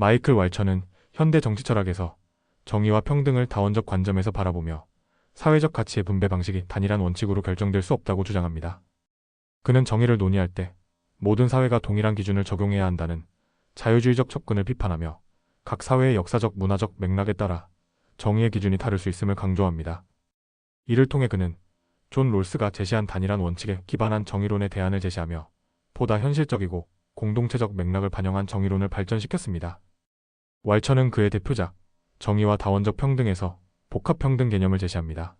마이클 왈처는 현대 정치 철학에서 정의와 평등을 다원적 관점에서 바라보며 사회적 가치의 분배 방식이 단일한 원칙으로 결정될 수 없다고 주장합니다. 그는 정의를 논의할 때 모든 사회가 동일한 기준을 적용해야 한다는 자유주의적 접근을 비판하며 각 사회의 역사적 문화적 맥락에 따라 정의의 기준이 다를 수 있음을 강조합니다. 이를 통해 그는 존 롤스가 제시한 단일한 원칙에 기반한 정의론의 대안을 제시하며 보다 현실적이고 공동체적 맥락을 반영한 정의론을 발전시켰습니다. 왈처는 그의 대표작 정의와 다원적 평등에서 복합평등 개념을 제시합니다.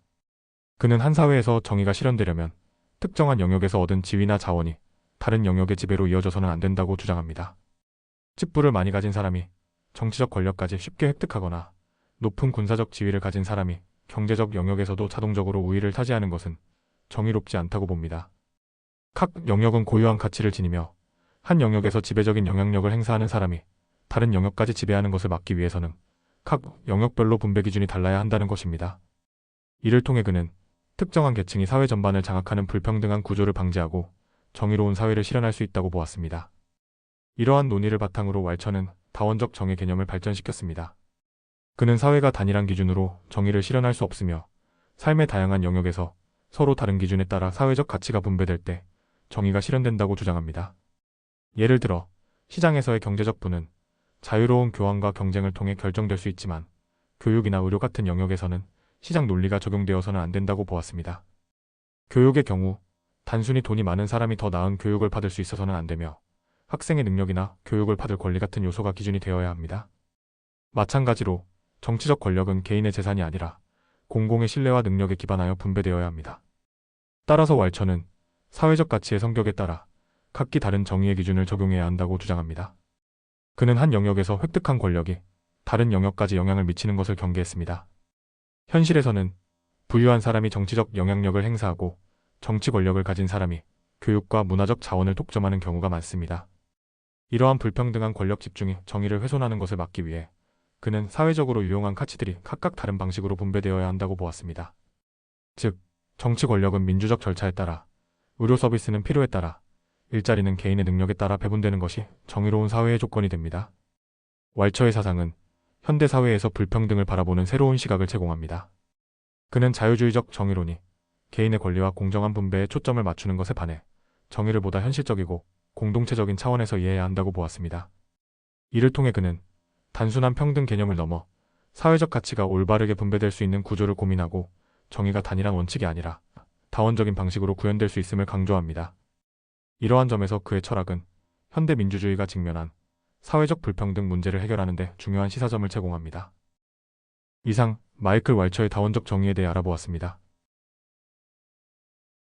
그는 한 사회에서 정의가 실현되려면 특정한 영역에서 얻은 지위나 자원이 다른 영역의 지배로 이어져서는 안 된다고 주장합니다. 직부를 많이 가진 사람이 정치적 권력까지 쉽게 획득하거나 높은 군사적 지위를 가진 사람이 경제적 영역에서도 자동적으로 우위를 차지하는 것은 정의롭지 않다고 봅니다. 각 영역은 고유한 가치를 지니며 한 영역에서 지배적인 영향력을 행사하는 사람이 다른 영역까지 지배하는 것을 막기 위해서는 각 영역별로 분배 기준이 달라야 한다는 것입니다. 이를 통해 그는 특정한 계층이 사회 전반을 장악하는 불평등한 구조를 방지하고 정의로운 사회를 실현할 수 있다고 보았습니다. 이러한 논의를 바탕으로 왈처는 다원적 정의 개념을 발전시켰습니다. 그는 사회가 단일한 기준으로 정의를 실현할 수 없으며 삶의 다양한 영역에서 서로 다른 기준에 따라 사회적 가치가 분배될 때 정의가 실현된다고 주장합니다. 예를 들어 시장에서의 경제적 부는 자유로운 교환과 경쟁을 통해 결정될 수 있지만 교육이나 의료 같은 영역에서는 시장 논리가 적용되어서는 안 된다고 보았습니다. 교육의 경우 단순히 돈이 많은 사람이 더 나은 교육을 받을 수 있어서는 안 되며 학생의 능력이나 교육을 받을 권리 같은 요소가 기준이 되어야 합니다. 마찬가지로 정치적 권력은 개인의 재산이 아니라 공공의 신뢰와 능력에 기반하여 분배되어야 합니다. 따라서 왈처는 사회적 가치의 성격에 따라 각기 다른 정의의 기준을 적용해야 한다고 주장합니다. 그는 한 영역에서 획득한 권력이 다른 영역까지 영향을 미치는 것을 경계했습니다. 현실에서는 부유한 사람이 정치적 영향력을 행사하고 정치 권력을 가진 사람이 교육과 문화적 자원을 독점하는 경우가 많습니다. 이러한 불평등한 권력 집중이 정의를 훼손하는 것을 막기 위해 그는 사회적으로 유용한 가치들이 각각 다른 방식으로 분배되어야 한다고 보았습니다. 즉, 정치 권력은 민주적 절차에 따라, 의료 서비스는 필요에 따라, 일자리는 개인의 능력에 따라 배분되는 것이 정의로운 사회의 조건이 됩니다. 왈처의 사상은 현대 사회에서 불평등을 바라보는 새로운 시각을 제공합니다. 그는 자유주의적 정의론이 개인의 권리와 공정한 분배에 초점을 맞추는 것에 반해 정의를 보다 현실적이고 공동체적인 차원에서 이해해야 한다고 보았습니다. 이를 통해 그는 단순한 평등 개념을 넘어 사회적 가치가 올바르게 분배될 수 있는 구조를 고민하고 정의가 단일한 원칙이 아니라 다원적인 방식으로 구현될 수 있음을 강조합니다. 이러한 점에서 그의 철학은 현대 민주주의가 직면한 사회적 불평등 문제를 해결하는 데 중요한 시사점을 제공합니다. 이상 마이클 왈처의 다원적 정의에 대해 알아보았습니다.